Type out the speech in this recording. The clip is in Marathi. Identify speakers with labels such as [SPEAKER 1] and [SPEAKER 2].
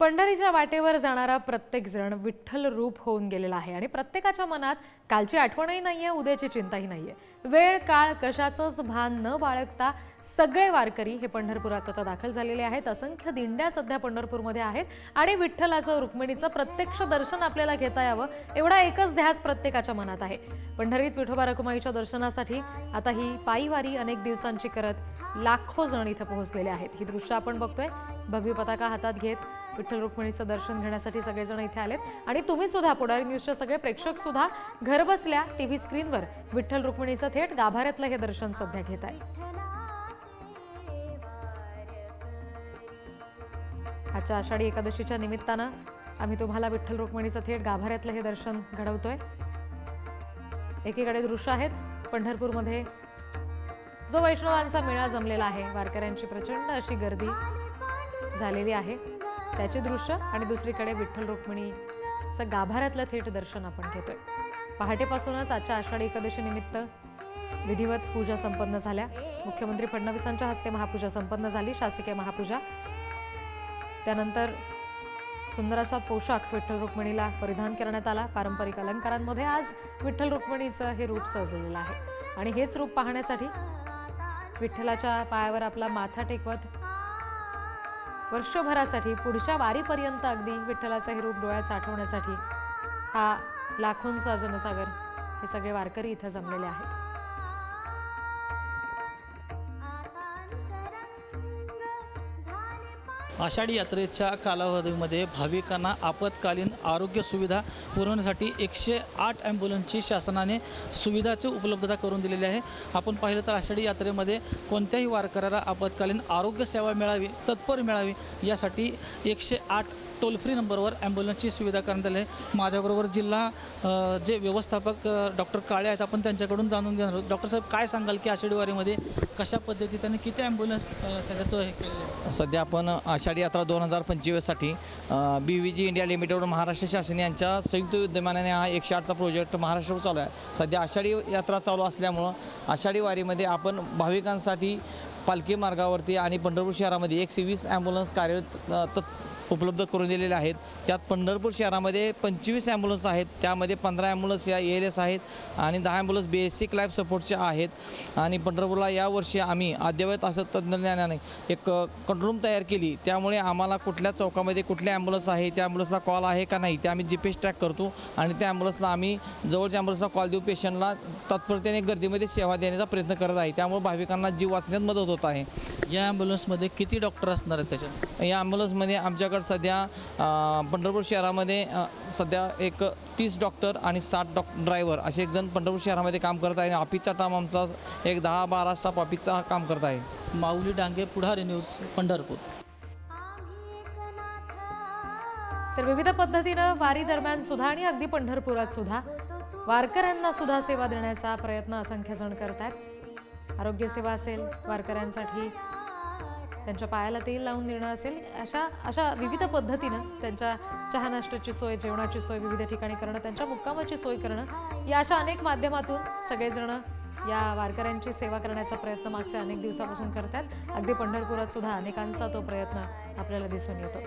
[SPEAKER 1] पंढरीच्या वाटेवर जाणारा प्रत्येक जण विठ्ठल रूप होऊन गेलेला आहे. आणि प्रत्येकाच्या मनात कालची आठवणही नाही आहे उद्याची चिंताही नाही आहे वेळ काळ कशाचंच भान न बाळगता सगळे वारकरी हे पंढरपुरात आता दाखल झालेले आहेत. असंख्य दिंड्या सध्या पंढरपूरमध्ये आहेत. आणि विठ्ठलाचं रुक्मिणीचं प्रत्यक्ष दर्शन आपल्याला घेता यावं एवढा एकच ध्यास प्रत्येकाच्या मनात आहे. पंढरीत विठोबा रखुमाईच्या दर्शनासाठी आता ही पायीवारी अनेक दिवसांची करत लाखो जण इथं पोहोचलेले आहेत. ही दृश्य आपण बघतोय. भगवी पताका हातात घेत विठ्ठल रुक्मिणीचं दर्शन घेण्यासाठी सगळेजण इथे आलेत. आणि तुम्ही सुद्धा पुढारी न्यूजचे सगळे प्रेक्षक सुद्धा घरबसल्या टीव्ही स्क्रीनवर विठ्ठल रुक्मिणीचं थेट गाभाऱ्यातलं हे दर्शन सध्या घेत आहे. आजच्या आषाढी एकादशीच्या निमित्तानं आम्ही तुम्हाला विठ्ठल रुक्मिणीचं थेट गाभाऱ्यातलं हे दर्शन घडवतोय. एकीकडे दृश्य आहेत पंढरपूरमध्ये जो वैष्णवांचा मेळा जमलेला आहे वारकऱ्यांची प्रचंड अशी गर्दी झालेली आहे. त्याचे दृश्य आणि दुसरीकडे विठ्ठल रुक्मिणीचं गाभाऱ्यातलं थेट दर्शन आपण घेतोय. पहाटेपासूनच आजच्या आषाढी एकादशीनिमित्त विधिवत पूजा संपन्न झाल्या. मुख्यमंत्री फडणवीसांच्या हस्ते महापूजा संपन्न झाली. शासकीय महापूजा. त्यानंतर सुंदर असा पोशाख विठ्ठल रुक्मिणीला परिधान करण्यात आला. पारंपरिक अलंकारांमध्ये आज विठ्ठल रुक्मिणीचं हे रूप सजलेलं आहे. आणि हेच रूप पाहण्यासाठी विठ्ठलाच्या पायावर आपला माथा टेकवत वर्षभरासाठी पुढच्या वारीपर्यंत अगदी विठ्ठलाचं हे रूप डोळ्यात साठवण्यासाठी हा लाखोंचा जनसागर हे सगळे वारकरी इथं जमलेले आहेत.
[SPEAKER 2] आषाढी यात्रेच्या कालावधीमध्ये भाविकांना आपत्कालीन आरोग्य सुविधा पुरवण्यासाठी एकशे आठ ॲम्ब्युलन्सची शासनाने सुविधाची उपलब्धता करून दिलेली आहे. आपण पाहिलं तर आषाढी यात्रेमध्ये कोणत्याही वारकऱ्याला आपत्कालीन आरोग्य सेवा मिळावी तत्पर मिळावी यासाठी एकशे आठ टोल फ्री नंबरवर ॲम्ब्युलन्सची सुविधा करण्यात आली आहे. माझ्याबरोबर जिल्हा जे व्यवस्थापक डॉक्टर काळे आहेत आपण त्यांच्याकडून जाणून घेणार आहोत. डॉक्टर साहेब काय सांगाल की आषाढी वारीमध्ये कशा पद्धतीने किती ॲम्ब्युलन्स त्याच्यात हे केलेले
[SPEAKER 3] सध्या आपण आषाढी यात्रा दोन हजार पंचवीससाठी B V G India limited Maharashtra शासन यांच्या संयुक्त विद्यमानाने हा एकशे आठचा प्रोजेक्ट महाराष्ट्रावर चालू आहे. सध्या आषाढी यात्रा चालू असल्यामुळं आषाढी वारीमध्ये आपण भाविकांसाठी पालखी मार्गावरती आणि पंढरपूर शहरामध्ये एकशे वीस ॲम्ब्युलन्स कार्यरत तत् उपलब्ध करून दिलेले आहेत. त्यात पंढरपूर शहरामध्ये पंचवीस ॲम्ब्युलन्स आहेत. त्यामध्ये पंधरा ॲम्ब्युलन्स या ए एल एस आहेत आणि दहा ॲम्ब्युलन्स बेसिक लाईफ सपोर्टच्या आहेत. आणि पंढरपूरला यावर्षी आम्ही अद्ययावत असं तंत्रज्ञानाने एक कंट्रोल रूम तयार केली. त्यामुळे आम्हाला कुठल्या चौकामध्ये कुठल्या ॲम्ब्युलन्स आहे त्या ॲम्ब्युलन्सला कॉल आहे का नाही ते आम्ही जी पी एस ट्रॅक करतो. आणि त्या ॲम्ब्युलन्सला आम्ही जवळच्या ॲम्ब्युलन्सला कॉल देऊ पेशंटला तत्परतेने गर्दीमध्ये सेवा देण्याचा प्रयत्न करत आहे. त्यामुळे भाविकांना जीव वाचण्यात मदत होत आहे.
[SPEAKER 2] या ॲम्ब्युलन्समध्ये किती डॉक्टर असणार आहेत त्याच्यात?
[SPEAKER 3] या ॲम्ब्युलन्समध्ये आमच्याकडे सध्या अ, पंढरपूर शहरामध्ये सध्या एक तीस डॉक्टर आणि साठ डॉक ड्रायव्हर असे एक जण पंढरपूर शहरामध्ये काम करत आहे. ऑफिसचा टाम आमचा एक दहा बारा स्टाफ ऑफिसचा काम करत आहे.
[SPEAKER 2] माऊली डांगे पुढारी न्यूज पंढरपूर.
[SPEAKER 1] तर विविध पद्धतीनं वारी दरम्यान सुद्धा आणि अगदी पंढरपुरात सुद्धा वारकऱ्यांना सुद्धा सेवा देण्याचा प्रयत्न असंख्य जण करतात आरोग्य सेवा असेल वारकऱ्यांसाठी त्यांच्या पायाला तेल लावून देणं असेल अशा अशा विविध पद्धतीनं त्यांच्या चहा नाश्त्याची सोय जेवणाची सोय विविध ठिकाणी करणं त्यांच्या मुक्कामाची सोय करणं या अशा अनेक माध्यमातून सगळेजणं या वारकऱ्यांची सेवा करण्याचा प्रयत्न मागच्या अनेक दिवसापासून करतात. अगदी पंढरपुरात सुद्धा अनेकांचा तो प्रयत्न आपल्याला दिसून येतो.